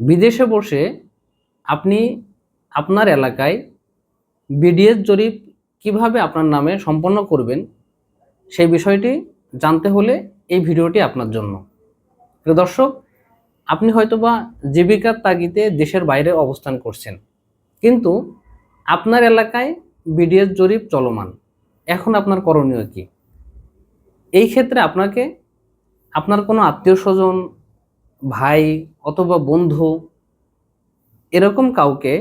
বিদেশে বসে আপনি আপনার এলাকায় বিডিএস জরিপ কীভাবে আপনার নামে সম্পন্ন করবেন, সেই বিষয়টি জানতে হলে এই ভিডিওটি আপনার জন্য। প্রিয় দর্শক, আপনি হয়তোবা জীবিকার তাগিদে দেশের বাইরে অবস্থান করছেন, কিন্তু আপনার এলাকায় বিডিএস জরিপ চলমান। এখন আপনার করণীয় কি? এই ক্ষেত্রে আপনাকে আপনার কোনো আত্মীয় স্বজন ভাই অথবা বন্ধু, এরকম কাউকে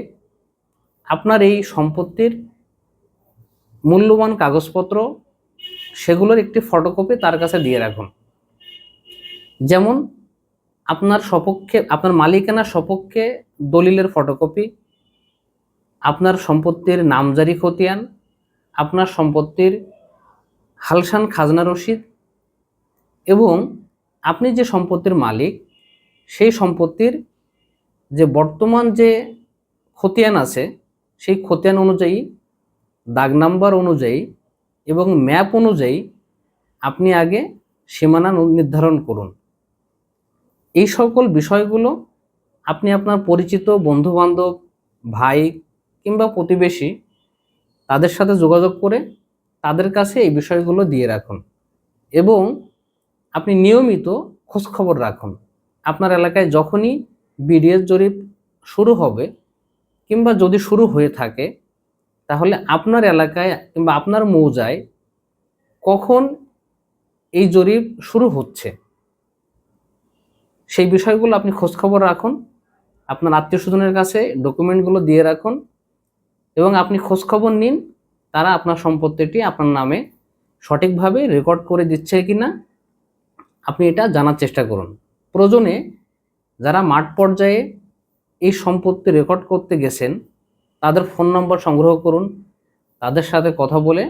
আপনার এই সম্পত্তির মূল্যবান কাগজপত্র সেগুলোর একটি ফটোকপি তার কাছে দিয়ে রাখুন। যেমন আপনার সপক্ষে, আপনার মালিকানার সপক্ষে দলিলের ফটোকপি আপনার সম্পত্তির নামজারি খতিয়ান, আপনার সম্পত্তির হালসান খাজনা রসিদ এবং আপনি যে সম্পত্তির মালিক সেই সম্পত্তির যে বর্তমান যে খতিয়ান আছে, সেই খতিয়ান অনুযায়ী, দাগ নাম্বার অনুযায়ী এবং ম্যাপ অনুযায়ী আপনি আগে সীমানা নির্ধারণ করুন। এই সকল বিষয়গুলো আপনি আপনার পরিচিত বন্ধুবান্ধব, ভাই কিংবা প্রতিবেশী তাদের সাথে যোগাযোগ করে তাদের কাছে এই বিষয়গুলো দিয়ে রাখুন এবং আপনি নিয়মিত খোঁজখবর রাখুন। আপনার এলাকায় যখনই বিডিএস জরিপ শুরু হবে কিংবা যদি শুরু হয়ে থাকে, তাহলে আপনার এলাকায় কিংবা আপনার মৌজায় কখন এই জরিপ শুরু হচ্ছে? সেই বিষয়গুলো আপনি খোঁজখবর রাখুন, আপনার আত্মীয় স্বজনের কাছে ডকুমেন্টগুলো দিয়ে রাখুন এবং আপনি খোঁজখবর নিন, তারা আপনার সম্পত্তিটি আপনার নামে সঠিকভাবে রেকর্ড করে দিচ্ছে কি না আপনি এটা জানার চেষ্টা করুন। প্রয়োজনে যারা মাঠ পর্যায়ে এই সম্পত্তি রেকর্ড করতে গেছেন, তাদের ফোন নম্বর সংগ্রহ করুন। তাদের সাথে কথা বলে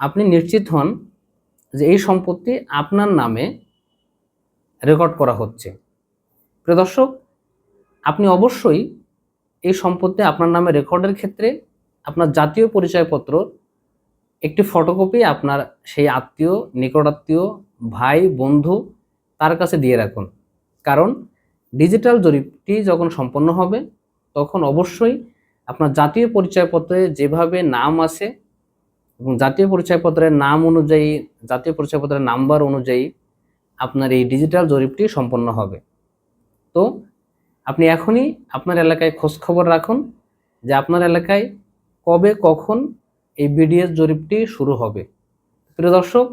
আপনি নিশ্চিত হন যে এই সম্পত্তি আপনার নামে রেকর্ড করা হচ্ছে। প্রিয় দর্শক, আপনি অবশ্যই এই সম্পত্তি আপনার নামে রেকর্ডের ক্ষেত্রে আপনার জাতীয় পরিচয়পত্র, একটি ফটোকপি আপনার সেই আত্মীয়, নিকটাত্মীয়, ভাই, বন্ধু তার কাছে দিয়ে রাখুন। কারণ ডিজিটাল জরিপটি যখন সম্পন্ন হবে, তখন অবশ্যই আপনার জাতীয় পরিচয়পত্রে যেভাবে নাম আছে এবং জাতীয় পরিচয়পত্রের নাম অনুযায়ী, জাতীয় পরিচয়পত্রের নাম্বার অনুযায়ী আপনার এই ডিজিটাল জরিপটি সম্পন্ন হবে। তো আপনি এখনই আপনার এলাকায় খোঁজখবর রাখুন যে আপনার এলাকায় কবে কখন এই বিডিএস জরিপটি শুরু হবে। প্রিয় দর্শক,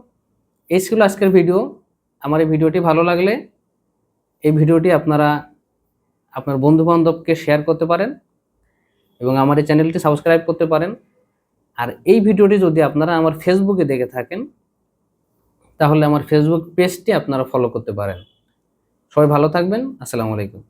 এই ছিল আজকের ভিডিও। আমার এই ভিডিওটি ভালো লাগলে এই ভিডিওটি আপনারা আপনার বন্ধুবান্ধবকে শেয়ার করতে পারেন এবং আমার এই চ্যানেলটি সাবস্ক্রাইব করতে পারেন। আর এই ভিডিওটি যদি আপনারা আমার ফেসবুকে দেখে থাকেন, তাহলে আমার ফেসবুক পেজটি আপনারা ফলো করতে পারেন। সবাই ভালো থাকবেন। আসসালামু আলাইকুম।